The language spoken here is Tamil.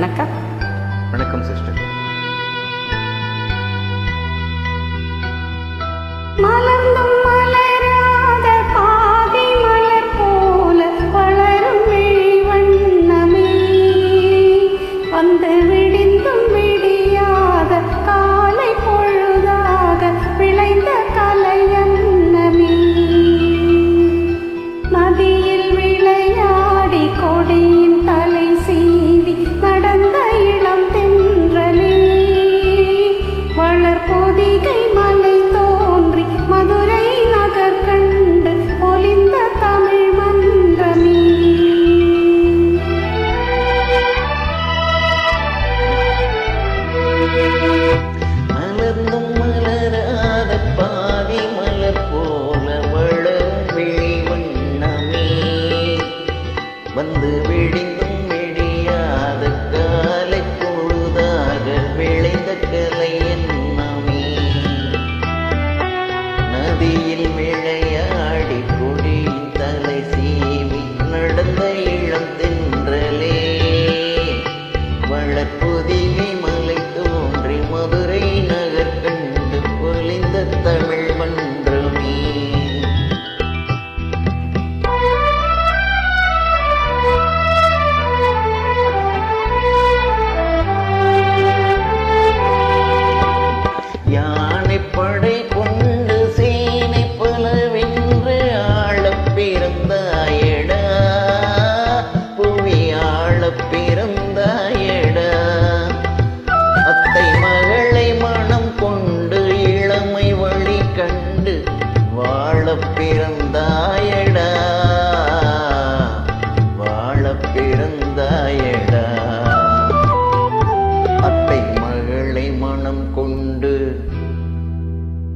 வணக்கம். வணக்கம் சிஸ்டர் வந்து விழிந்தும் விடியாத காலை பொழுதாக விளைந்த கலை என்னமே நதியில் விளையாடி கொடியின் தலை சீவி நடந்த இளம் தென்றலே. வளர்ப்புதிகை மலை தோன்றி மது